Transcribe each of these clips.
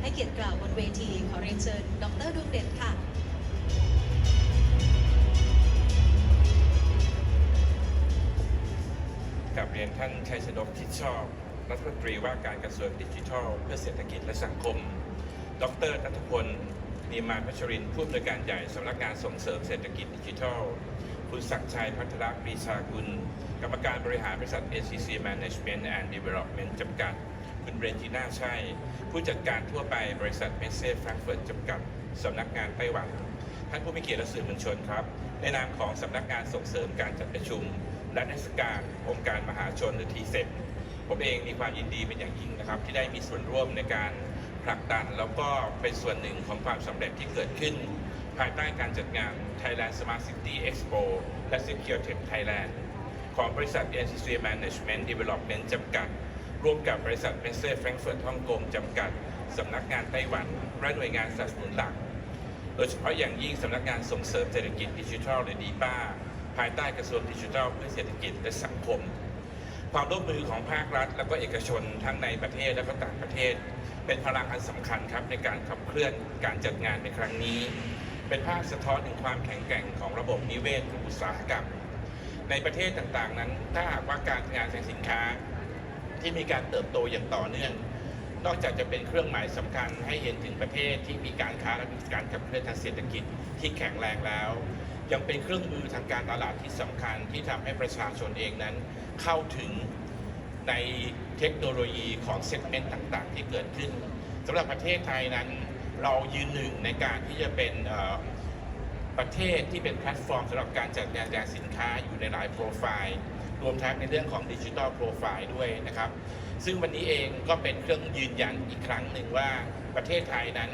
ให้เกียรติกล่าวบนเวที ขอเรียนเชิญ ดรดวงเด่นค่ะกับเรียนท่านชัยชนกทิศชอบ รัฐมนตรีว่าการกระทรวงดิจิทัล เพื่อเศรษฐกิจและสังคม ดรนัทพลนีมาพัชรินผู้อำนวยการใหญ่สำนักงานส่งเสริมเศรษฐกิจดิจิทัล คุณศักดิ์ชัยพัฒรปรีชากุล กรรมการบริหารบริษัท ACC Management and Development จำกัด คุณเรนจิน่าชัยผู้จัดการทั่วไปบริษัทเมสเซ่แฟรงก์เฟิร์ตจำกัดสำนักงานไต้หวัน ท่านผู้มีเกียรติและสื่อมวลชนครับ ในนามของสำนักงานส่งเสริมการจัดประชุม และนิทรรศการองค์การมหาชนหรือทีเซ็ผมเองมีความยินดีเป็นอย่างยิ่งนะครับ ที่ได้มีส่วนร่วมในการผลักดันแล้วก็เป็นส่วนหนึ่งของความสำเร็จที่เกิดขึ้น ภายใต้การจัดงาน Thailand Smart City Expo และ Secure Tech Thailand ของบริษัท NCC Management Development จำกัด ร่วมกับบริษัทเมสเซ่แฟรงก์เฟิร์ตฮ่องกงจำกัดสำนักงานไต้หวันและหน่วยงานสนับสนุนหลัก โดยเฉพาะอย่างยิ่งสำนักงานส่งเสริมเศรษฐกิจดิจิทัลหรือดีป้าภายใต้กระทรวงดิจิทัลเพื่อเศรษฐกิจและสังคม ความร่วมมือของภาครัฐ และก็เอกชนทั้งในประเทศและก็ต่างประเทศ เป็นพลังอันสำคัญครับในการขับเคลื่อนการจัดงานในครั้งนี้ เป็นภาพสะท้อนถึงความแข็งแกร่งของระบบนิเวศของอุตสาหกรรม ในประเทศต่างๆนั้นถ้าหากว่าการงานแสดงสินค้า ที่มีการเติบโตอย่างต่อเนื่อง นอกจากจะเป็นเครื่องหมายสำคัญให้เห็นถึงประเทศที่มีการค้าและมีการขับเคลื่อนทางเศรษฐกิจที่แข็งแรงแล้ว ยังเป็นเครื่องมือทางการตลาดที่สำคัญที่ทำให้ประชาชนเองนั้น เข้าถึงในเทคโนโลยีของเซกเมนต์ต่างๆ ที่เกิดขึ้นสำหรับประเทศไทยนั้น เรายืนหนึ่งในการที่จะเป็น ประเทศที่เป็นแพลตฟอร์มสำหรับการจัดงานแสดงสินค้าอยู่ในหลายโปรไฟล์ รวมทั้งในเรื่องของดิจิทัลโปรไฟล์ด้วยนะครับ ซึ่งวันนี้เองก็เป็นเครื่องยืนยันอีกครั้งหนึ่งว่าประเทศไทยนั้น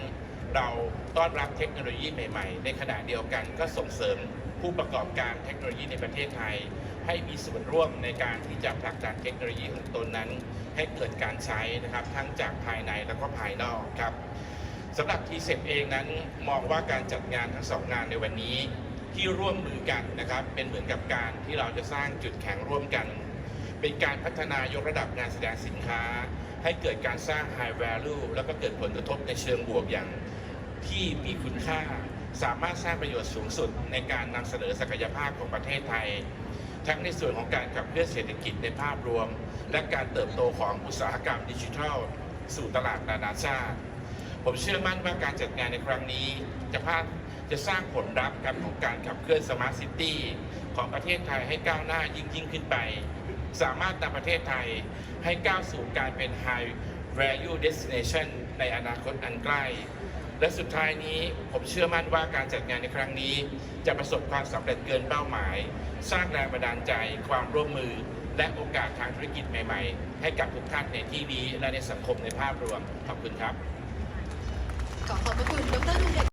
เราต้อนรับเทคโนโลยีใหม่ๆ ในขณะเดียวกันก็ส่งเสริมผู้ประกอบการเทคโนโลยีในประเทศไทย ให้มีส่วนร่วมในการที่จะผลักดันเทคโนโลยีของตนนั้น ให้เกิดการใช้นะครับทั้งจากภายในแล้วก็ภายนอกครับ สำหรับทีเซเองนั้นมองว่าการจัดงานทั้งสองงานในวันนี้ที่ร่วมมือกันนะครับ เป็นเหมือนกับการที่เราจะสร้างจุดแข็งร่วมกัน เป็นการพัฒนายกระดับงานแสดงสินค้า ให้เกิดการสร้าง high value แล้วก็เกิดผลกระทบในเชิงบวกอย่างที่มีคุณค่า สามารถสร้างประโยชน์สูงสุดในการนำเสนอศักยภาพของประเทศไทย ทั้งในส่วนของการขับเคลื่อนเศรษฐกิจในภาพรวม และการเติบโตของอุตสาหกรรมดิจิทัล สู่ตลาดนานาชาติ ผมเชื่อมั่นว่าการจัดงานในครั้งนี้ จะพาจะสร้างผลลัพธ์ครับของการขับเคลื่อนสมาร์ทซิตี้ของประเทศไทยให้ก้าวหน้ายิ่งยิ่งขึ้นไป สามารถนำประเทศไทยให้ก้าวสู่การเป็น High Value Destination ในอนาคตอันใกล้ และสุดท้ายนี้ผมเชื่อมั่นว่าการจัดงานในครั้งนี้ จะประสบความสำเร็จเกินเป้าหมาย สร้างแรงบันดาลใจ ความร่วมมือ และโอกาสทางธุรกิจใหม่ ๆ ให้กับทุกท่านในที่นี้และในสังคมในภาพรวมขอบคุณครับ ขอขอบพระคุณดรดวงเด่น